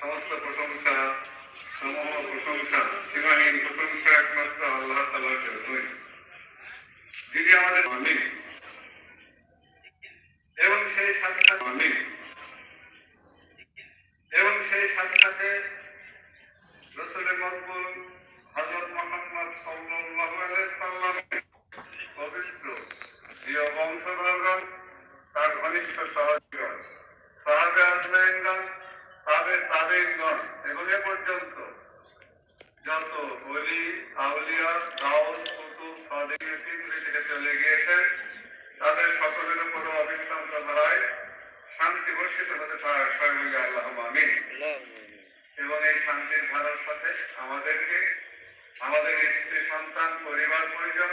সমস্ত প্রশংসা সমূহ প্রশংসা সীমাহীন প্রশংসা একমাত্র আল্লাহ জন্যই। যিনি আমাদের আমি তাবেইনগণ এবং এ পর্যন্ত যত বলি আউলিয়া গাউল কুতুব, সাদিক থেকে চলে গিয়েছেন তাদের সকলের উপর অবিশ্রান্ত ধারায় শান্তি বর্ষিত হতে পারে সর্বই আল্লাহ, আমিন। এবং এই শান্তির ধারার সাথে আমাদেরকে, আমাদের স্ত্রী, সন্তান, পরিবার, পরিজন,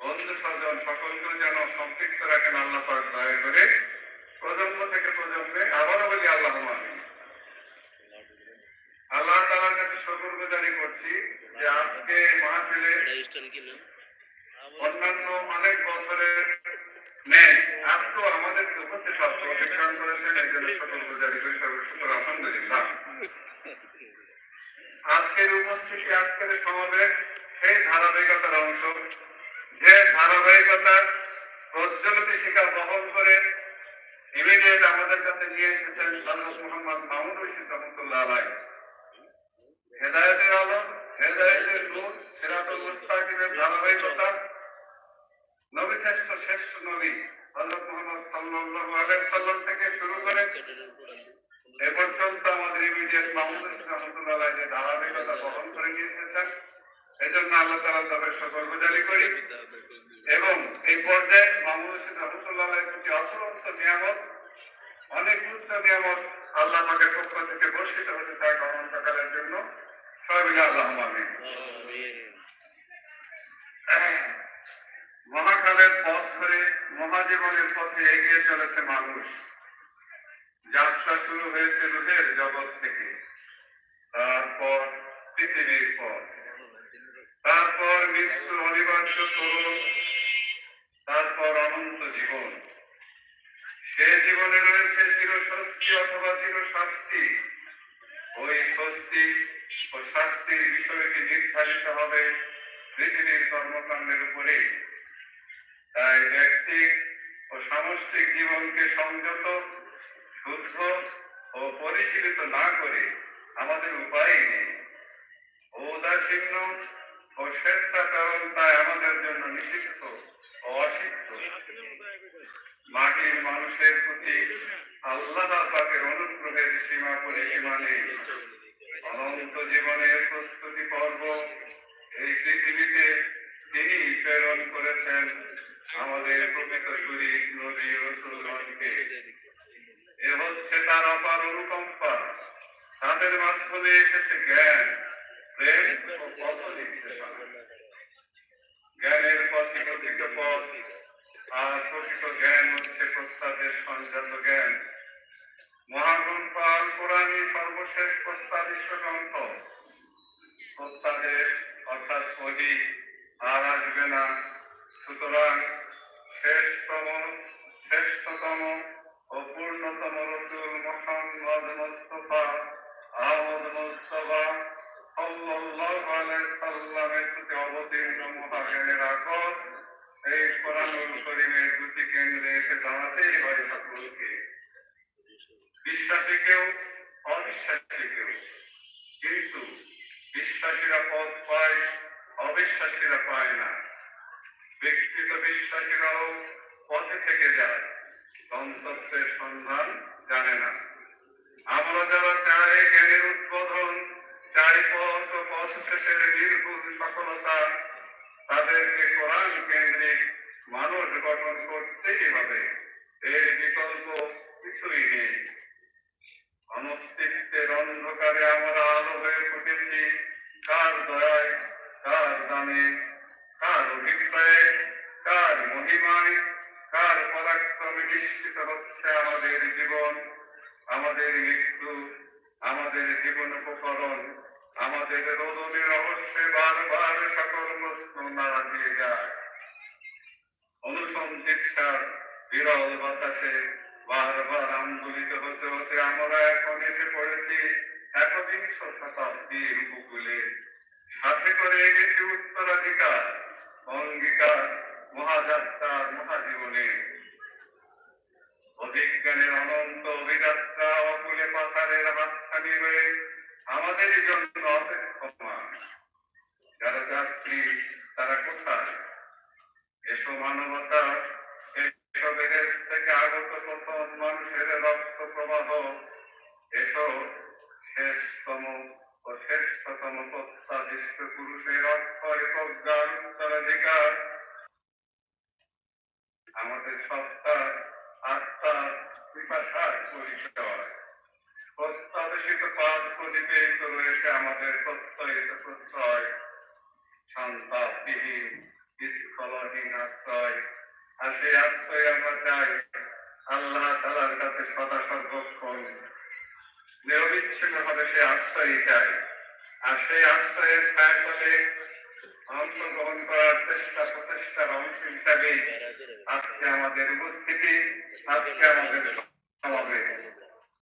বন্ধু, স্বজন সকলকে যেন সম্পৃক্ত রাখেন আল্লাহ পাক দয়া করে প্রজন্ম থেকে প্রজন্মে আবারও বলি আল্লাহ আমিন আল্লাহ তাআলার কাছে শুকর গুজারি করছি যে আজকে মাহফিলে অন্যান্য অনেক বছরের আলহামদুলিল্লাহ। আজকের উপস্থিতি, আজকের সমাবেশ, সেই ধারাবাহিকতার অংশ। যে ধারাবাহিকতার প্রজ্বলিত শিকার বহন করে ইমিডিয়েট আমাদের কাছে নিয়ে এসেছেন মুহাম্মদ মামুন রশিদ রহমতুল্লাহ এ পর্যন্ত আমাদের ইমিডিয়েট যে ধারাবাহিকতা বহন করে আল্লাহ গুজারি করি। এবং এই পর্যায়ে প্রতি নিয়ামত, অনেক নিয়ামত আল্লাহ পক্ষ থেকে বর্ষিত হতে অনন্তকালের জন্য। আল্লাহ মহাকালের পথ ধরে মহাজীবনের পথে এগিয়ে চলেছে মানুষ। যাত্রা শুরু হয়েছে রুহের জগৎ থেকে। তারপর পৃথিবীর পথ তারপর মৃত্যুর অনিবার্য তরুণ। তারপর অনন্ত জীবন। সে জীবনে রয়েছে চিরস্বস্তি অথবা চিরশাস্তি। ওই স্বস্তি ও শাস্তির বিষয়টি নির্ধারিত হবে পৃথিবীর কর্মকাণ্ডের উপরে তাই ব্যক্তিক ও সামষ্টিক জীবনকে সংযত শুদ্ধ ও পরিশীলিত না করে আমাদের উপায় নেই। ঔদাসীন্য ও স্বেচ্ছাচরণ তাই আমাদের জন্য নিষিদ্ধ ও অসিদ্ধ। মাটির মানুষের প্রতি আল্লাহ পাকের অনুগ্রহের সীমা পরিসীমা নেই। অনন্ত জীবনের প্রস্তুতি পর্ব এই পৃথিবীতে তিনি প্রেরণ করেছেন আমাদের প্রকৃত শরীর নদী রসুলগণকে এ হচ্ছে তার অপার অনুকম্পা তাদের মাধ্যমে এসেছে জ্ঞান প্রেম ও পথ নির্দেশনা জ্ঞানের পথে প্রকৃত পথ আর প্রকৃত জ্ঞান হচ্ছে প্রস্তাবের সংযত জ্ঞান মহাগ্রন্থ কোরআনই সর্বশেষ প্রস্তাবিত গ্রন্থ প্রস্তাবের অর্থাৎ অধি আর আসবে না সুতরাং শেষতম শ্রেষ্ঠতম ও পূর্ণতম আকর এই কোরআনুল দুটি কেন্দ্রে এসে দাঁড়াতেই হয় সকলকে। বিশ্বাসী কেউ অবিশ্বাসী কেউ কিন্তু বিশ্বাসীরা পথ পায়, অবিশ্বাসীরা পায় না। ব্যক্তিগত বিশ্বাসীরাও পথে থেকে যায় গন্তব্যের সন্ধান জানে না। আমরা যারা চাই জ্ঞানের উদ্বোধন চাই পথ ও পথ শেষের নির্ভুল সফলতা তাদেরকে কোরআন কেন্দ্রিক মানুষ গঠন করতেই হবে। এর বিকল্প কিছুই নেই। অনস্তিত্বের অন্ধকারে আমরা আলো হয়ে ফুটেছি। কার দয়ায়, কার দানে কার অভিপ্রায়ে, কার মহিমায়, কার পরাক্রমে নিশ্চিত হচ্ছে আমাদের জীবন, আমাদের মৃত্যু, আমাদের জীবন উপকরণ। আমাদের রোদনের অবশ্যই বারবার সকল প্রশ্ন নাড়া দিয়ে যায়। অনুসন্ধিৎসার বিরল বাতাসে বারবার আন্দোলিত হতে হতে আমরা এখন এসে পড়েছি একবিংশ শতাব্দীর উপকূলে। সাথে করে এনেছি উত্তরাধিকার, অঙ্গীকার, মহাযাত্রার মহাজীবনে। অভিজ্ঞানের অনন্ত অভিযাত্রা অকুলে পাথারের হাতছানি হয়ে আমাদেরই জন্য অপেক্ষমান যারা যাত্রী, তারা কোথায়? মানবতা থেকে আগত প্রথম মানুষের রক্ত প্রবাহ। শেষতম ও শ্রেষ্ঠতম প্রত্যাদিষ্ট পুরুষের অক্ষয় প্রজ্ঞার উত্তরাধিকার। আমাদের সত্তার, আত্মার পিপাসার পরিচয়। প্রত্যাদেশিত পাদ প্রদীপিত রয়েছে আমাদের প্রত্যয়িত প্রশ্রয় সন্তাপবিহীন স্খলহীন আশ্রয়। আর সেই আশ্রয় আমরা চাই আল্লাহ তালার কাছে সদা সর্বক্ষণ। নিরবিচ্ছিন্ন ভাবে সে আশ্রয় চাই। আর সেই আশ্রয়ের ছায়াতলে অংশগ্রহণ করার চেষ্টা প্রচেষ্টার অংশ হিসাবে আজকে আমাদের উপস্থিতি, আজকে আমাদের